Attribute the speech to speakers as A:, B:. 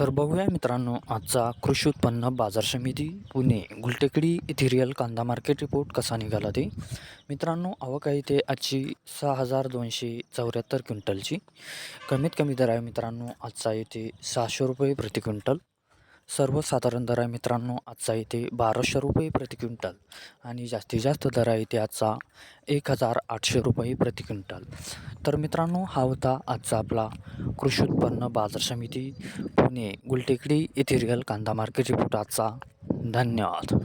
A: तर बघूया मित्रांनो आजचा कृषी उत्पन्न बाजार समिती पुणे गुलटेकडी इथिरियल कांदा मार्केट रिपोर्ट कसा निघाला ते? मित्रांनो आवक आहे ते आजची सहा हजार दोनशे चौऱ्याहत्तर क्विंटलची. कमीत कमी दर आहे मित्रांनो आजचा येथे सहाशे रुपये प्रति क्विंटल. सर्वसाधारण दर आहे मित्रांनो. आजचा इथे बाराशे रुपये प्रति क्विंटल आणि जास्तीत जास्त दर आहे इथे आजचा एक हजार आठशे रुपये प्रति क्विंटल. तर मित्रांनो हा होता आजचा आपला कृषी उत्पन्न बाजार समिती पुणे गुलटेकडी येथे रिअल कांदा मार्केट रिपोर्ट. आजचा धन्यवाद.